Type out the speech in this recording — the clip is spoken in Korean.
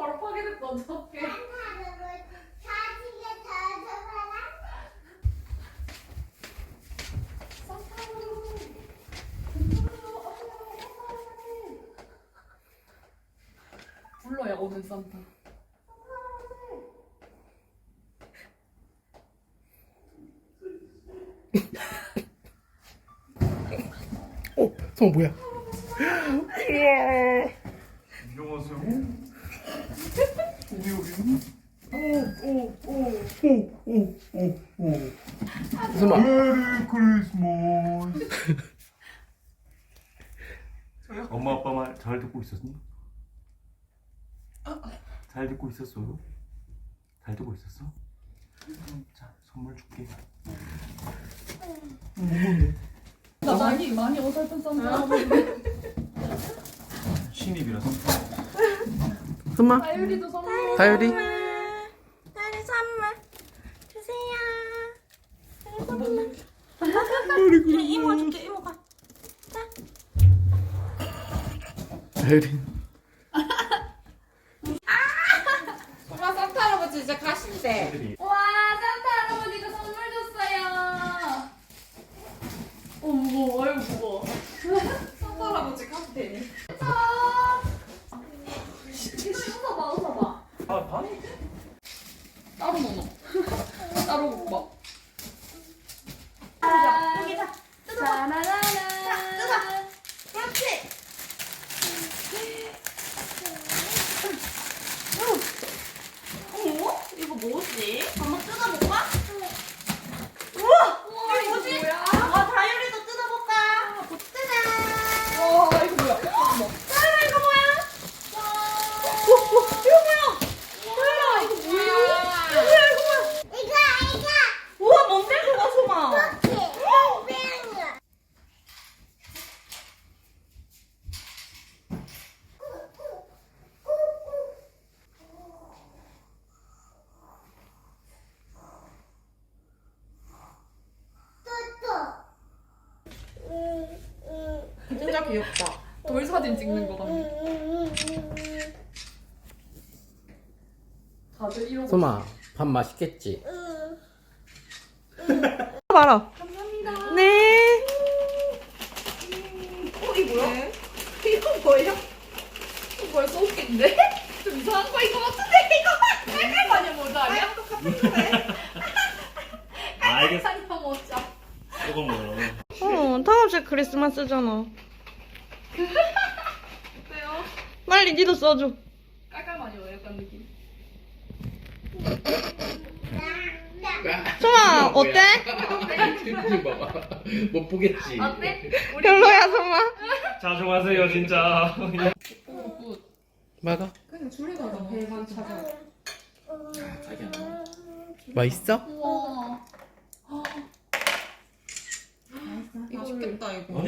바로 파괴됐다. 어떡해. 불러야 오는 산타. 어, 성아 뭐야? 안녕하세 요. 우리 우리. 성아, 메리 크리스마스. 엄마 아빠 말 잘 듣고 있었니? 잘 듣고 있었어요? 잘 듣고 있었어? 자 선물 줄게. 나 많이 많이 어설픈 산타. 신입이라서. 성아, 다율이도 선물. 다율이. 딸의 선물 주세요. 이모 줄게 이모가. 다율이. 엄마 산타 할아버지 이제 가신대. 와 산타 할아버지가 선물 줬어요. 어무거워, 아유 무거워. 산타 할아버지 가도 되니? 아, 웃어봐, 웃어봐. 아 반? 따로 넣어. 따로 먹어. 여기다. 짜라라라. 그렇지. 어? 이거 뭐지? 한번 뜯어볼까? 우와! 우와, 이거 뭐지? 뭐야? 아, 다이어리도 뜯어볼까? 짜잔! 와 이거 뭐야? 어머. 다이어리 이거 뭐야? 와! 이거 뭐야? 뭐야 이거 뭐야? 이거 뭐야, 이거 뭐야? 이거 이거 우와, 뭔데, 그거, 소마? 이렇게 진짜 귀엽다. 돌 사진 찍는 거다. 다들 이러고. 성아, 밥 맛있겠지? 봐라. 감사합니다. 네. 어, 이거 뭐야? 이거 뭐예요? 이거 벌써 웃긴데? 좀 이상한 거인 것 같은데 이거 빨간 마녀 모자 아니야? 알겠어. 마녀 모자. 이거 뭐야? 어, 다음 주 크리스마스잖아. 어때요? 빨리 니도 써줘. 깔깔 마녀 약간 느낌. 소마, 어때? 봐봐. 못 보겠지. 어때? 우리 별로야, 소마. 자중하세요 진짜. 맞아. 그냥 줄에 가서 배만 찾아. 자기야. 맛있어? 우와. 맛있겠다, 이거.